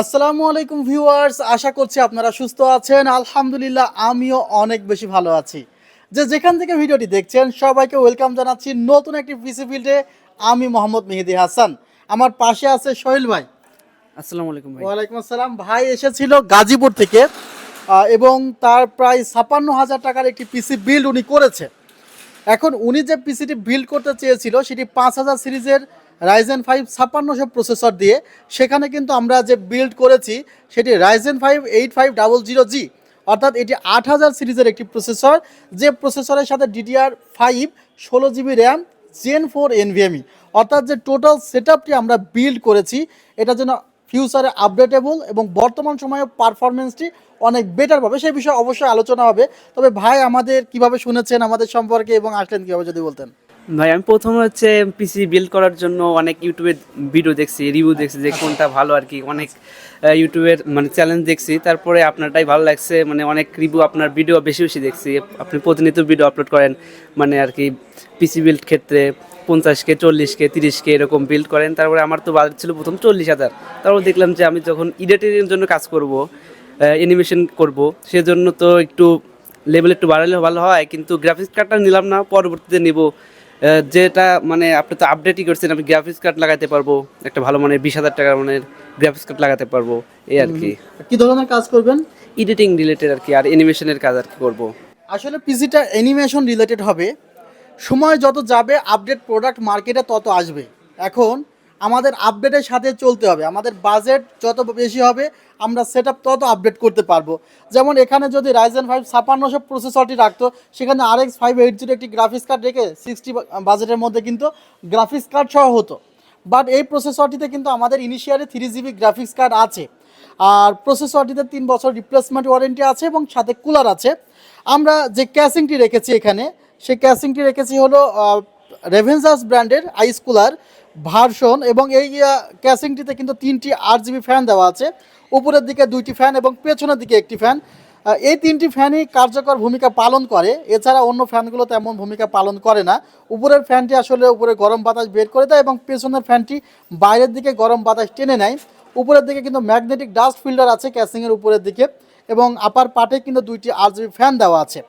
আসসালামু আলাইকুম ভিউয়ার্স আশা করছি আপনারা সুস্থ আছেন। আলহামদুলিল্লাহ আমিও অনেক বেশি ভালো আছি। যে যেখান থেকে ভিডিওটি দেখছেন সবাইকে ওয়েলকাম জানাচ্ছি নতুন একটি পিসি ফিল্ডে। আমি মোহাম্মদ মেহেদি হাসান। আমার পাশে আছে সোহেল ভাই। আসসালামু আলাইকুম ভাই। ওয়ালাইকুম আসসালাম। ভাই এসেছিল গাজীপুর থেকে এবং তার প্রায় ছাপ্পান্ন হাজার টাকার একটি পিসি বিল্ড উনি করেছে। এখন উনি যে পিসিটি বিল্ড করতে চেয়েছিল সেটি পাঁচ হাজার সিরিজের রাইজেন ফাইভ ছাপ্পান্নশো প্রসেসর দিয়ে, সেখানে কিন্তু আমরা যে বিল্ড করেছি, সেটি Ryzen five eight five double zero G অর্থাৎ এটি আট হাজার সিরিজের একটি প্রসেসর যে প্রসেসরের সাথে ডিডিআর ফাইভ ষোলো GB RAM gen four NVMe অর্থাৎ যে টোটাল সেট আমরা বিল্ড করেছি, এটা যেন ফিউচারে আপডেটেবল এবং বর্তমান সময়ে পারফরমেন্সটি অনেক বেটার পাবে। সেই বিষয়ে অবশ্যই আলোচনা হবে। তবে ভাই, আমাদের কীভাবে শুনেছেন আমাদের সম্পর্কে এবং আসলেন কীভাবে যদি বলতেন? ভাই আমি প্রথম হচ্ছে পিসি বিল্ড করার জন্য অনেক ইউটিউবে ভিডিও দেখছি রিভিউ দেখছি যে কোনটা ভালো আর কি। অনেক ইউটিউবের মানে চ্যালেঞ্জ দেখছি। তারপরে আপনারটাই ভালো লাগছে মানে অনেক রিভিউ আপনার ভিডিও বেশি বেশি দেখছি। আপনি প্রতিনিয়ত ভিডিও আপলোড করেন মানে আর কি পিসি বিল্ড ক্ষেত্রে পঞ্চাশ কে চল্লিশ কে তিরিশ কে এরকম বিল্ড করেন। তারপরে আমার তো বাজেট ছিল প্রথম চল্লিশ হাজার। তারপর দেখলাম যে আমি যখন এডিটিংয়ের জন্য কাজ করব অ্যানিমেশন করব সেজন্য তো একটু লেভেল একটু বাড়ালে ভালো হয়। কিন্তু গ্রাফিক্স কার্ডটা নিলাম না পরবর্তীতে নিব। যেটা মানে আপনি তো আপডেটই করছেন আমি গ্রাফিক্স কার্ড লাগাতে পারব একটা ভালো মানের বিশ হাজার টাকার মানে গ্রাফিক্স কার্ড লাগাতে পারব এই আর কি। কি ধরনের কাজ করবেন? এডিটিং রিলেটেড আর কি আর অ্যানিমেশনের কাজ আর কি করব। আসলে পিজিটা অ্যানিমেশন রিলেটেড হবে। সময় যত যাবে আপডেট প্রোডাক্ট মার্কেটে তত আসবে। এখন আমাদের আপডেটের সাথে চলতে হবে। আমাদের বাজেট যত বেশি হবে, আমরা সেট তত আপডেট করতে পারব। যেমন এখানে যদি রাইজেন ফাইভ ছাপান্নশো প্রসেসরটি রাখতো, সেখানে R X five eight zero একটি গ্রাফিক্স কার্ড রেখে সিক্সটি বাজেটের মধ্যে কিন্তু গ্রাফিক্স কার্ড সহ হতো। বাট এই প্রসেসরটিতে কিন্তু আমাদের initially three GB graphics card আছে। আর প্রসেসরটিতে তিন বছর রিপ্লেসমেন্ট ওয়ারেন্টি আছে এবং সাথে কুলার আছে। আমরা যে ক্যাসিংটি রেখেছি এখানে, সেই ক্যাসিংটি রেখেছি হলো রেভেন্সাস ব্র্যান্ডের আইস কুলার ভার্সন এবং এই ক্যাসিংটিতে কিন্তু তিনটি আট জিবি ফ্যান দেওয়া আছে। উপরের দিকে দুইটি ফ্যান এবং পেছনের দিকে একটি ফ্যান এই তিনটি ফ্যানই কার্যকর ভূমিকা পালন করে। এছাড়া অন্য ফ্যানগুলো তেমন ভূমিকা পালন করে না। উপরের ফ্যানটি আসলে উপরে গরম বাতাস বের করে দেয় এবং পেছনের ফ্যানটি বাইরের দিকে গরম বাতাস টেনে নেয়। উপরের দিকে কিন্তু ম্যাগনেটিক ডাস্ট ফিল্টার আছে ক্যাসিংয়ের উপরের দিকে এবং আপার পার্টে কিন্তু দুইটি আর জিবি ফ্যান দেওয়া আছে।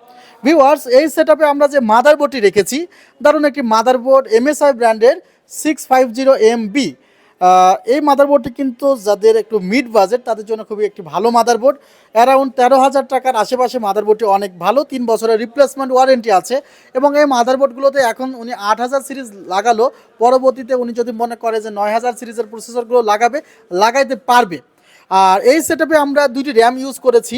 ভিউয়ার্স এই সেট আমরা যে মাদারবোর্ডটি রেখেছি, দারুণ একটি মাদারবোর্ড এমএসআই ব্র্যান্ডের six five zero M B এই মাদারবোর্ডটি কিন্তু যাদের একটু মিড বাজেট তাদের জন্য খুবই একটি ভালো মাদারবোর্ড অ্যারাউন্ড তেরো হাজার টাকার আশেপাশে মাদারবোর্ডটি অনেক ভালো। তিন বছরের রিপ্লেসমেন্ট ওয়ারেন্টি আছে। এবং এই মাদারবোর্ডগুলোতে এখন উনি আট হাজার সিরিজ লাগালো। পরবর্তীতে উনি যদি মনে করে যে নয় হাজার সিরিজের প্রসেসরগুলো লাগাবে, লাগাইতে পারবে। আর এই সেটআপে আমরা দুইটি র্যাম ইউজ করেছি।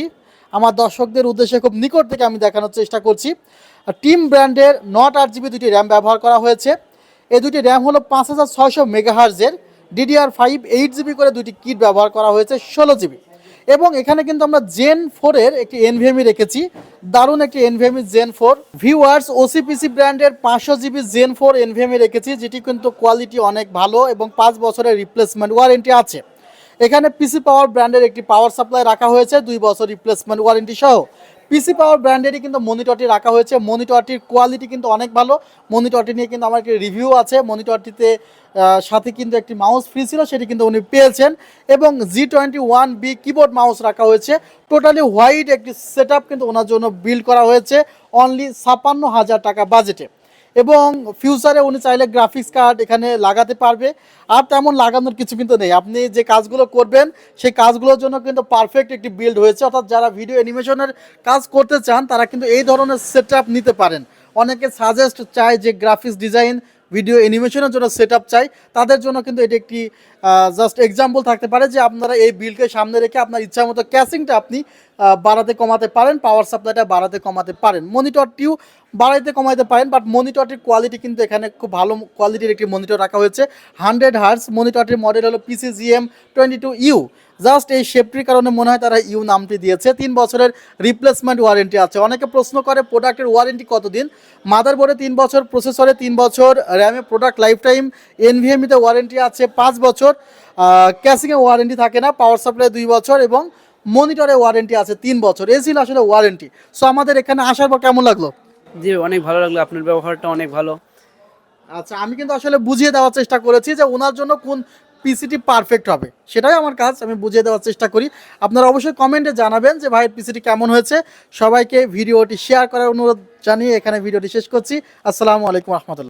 আমার দর্শকদের উদ্দেশ্যে খুব নিকট থেকে আমি দেখানোর চেষ্টা করছি। টিম ব্র্যান্ডের নট আট জিবি দুটি র্যাম ব্যবহার করা হয়েছে। এই দুটি র্যাম হলো পাঁচ হাজার ছয়শো মেগাহার্জের ডিডিআর ফাইভ এইট জিবি করে দুটি কিট ব্যবহার করা হয়েছে ষোলো জিবি এবং এখানে কিন্তু আমরা জেন ফোরের একটি এনভিএমই রেখেছি। দারুণ একটি NVMe gen four viewers OCPC ব্র্যান্ডের পাঁচশো জিবি জেন ফোর এনভিএমই রেখেছি, যেটি কিন্তু কোয়ালিটি অনেক ভালো এবং পাঁচ বছরের রিপ্লেসমেন্ট ওয়ারেন্টি আছে। এখানে পিসি পাওয়ার ব্র্যান্ডের একটি পাওয়ার সাপ্লাই রাখা হয়েছে, দুই বছর রিপ্লেসমেন্ট ওয়ারেন্টি সহ। পিসি পাওয়ার ব্র্যান্ডেরই কিন্তু মনিটরটি রাখা হয়েছে। মনিটরটির কোয়ালিটি কিন্তু অনেক ভালো। মনিটরটি নিয়ে কিন্তু আমার একটি রিভিউ আছে। মনিটরটিতে সাথে কিন্তু একটি মাউস ফ্রি ছিল, সেটি কিন্তু উনি পেয়েছেন। এবং G twenty one B keyboard mouse রাখা হয়েছে। টোটালি হোয়াইট একটি সেট কিন্তু ওনার জন্য বিল্ড করা হয়েছে। অনলি ছাপান্ন হাজার টাকা বাজেটে এবং ফিউচারে উনি চাইলে গ্রাফিক্স কার্ড এখানে লাগাতে পারবে। আর তেমন লাগানোর কিছু কিন্তু নেই। আপনি যে কাজগুলো করবেন, সেই কাজগুলোর জন্য কিন্তু পারফেক্ট একটি বিল্ড হয়েছে। অর্থাৎ যারা ভিডিও অ্যানিমেশনের কাজ করতে চান, তারা কিন্তু এই ধরনের সেট নিতে পারেন। অনেকে সাজেস্ট চায় যে গ্রাফিক্স ডিজাইন ভিডিও অ্যানিমেশনের জন্য সেট চাই। তাদের জন্য কিন্তু এটি একটি জাস্ট এক্সাম্পল থাকতে পারে যে আপনারা এই বিলকে সামনে রেখে আপনার ইচ্ছা মতো ক্যাসিংটা আপনি বাড়াতে কমাতে পারেন পাওয়ার সাপ্লাইটা বাড়াতে কমাতে পারেন। মনিটরটিও বাড়াইতে কমাইতে পারেন বাট মনিটরটির কোয়ালিটি কিন্তু এখানে খুব ভালো কোয়ালিটির একটি মনিটর রাখা হয়েছে। হান্ড্রেড হার্স মনিটরটির মডেল হলো PCGM twenty two U just এই শেপটির কারণে মনে হয় তারা ইউ নামটি দিয়েছে। তিন বছরের রিপ্লেসমেন্ট ওয়ারেন্টি আছে। অনেকে প্রশ্ন করে প্রোডাক্টের ওয়ারেন্টি কতদিন? মাদারবোর্ডে তিন বছর প্রসেসরে তিন বছর র্যামে প্রোডাক্ট লাইফ টাইম এনভিএমিতে ওয়ারেন্টি আছে পাঁচ বছর। ক্যাসিংয়ে ওয়ারেন্টি থাকে না পাওয়ার সাপ্লাই দুই বছর এবং মনিটরে ওয়ারেন্টি আছে তিন বছর। এই ছিল আসলে ওয়ারেন্টি সো আমাদের এখানে আসার পর কেমন লাগল? জি, অনেক ভালো লাগল আপনার ব্যবহারটা, অনেক ভালো। আচ্ছা আমি কিন্তু আসলে বুঝিয়ে দেওয়ার চেষ্টা করেছি যে ওনার জন্য কোন পিসিটি পারফেক্ট হবে। সেটাই আমার কাজ, আমি বুঝিয়ে দেওয়ার চেষ্টা করি। আপনারা অবশ্যই কমেন্টে জানাবেন যে ভাইয়ের পিসিটি কেমন হয়েছে। সবাইকে ভিডিওটি শেয়ার করার অনুরোধ জানিয়ে এখানে ভিডিওটি শেষ করছি। আসসালামু আলাইকুম রহমতুল্লাহ।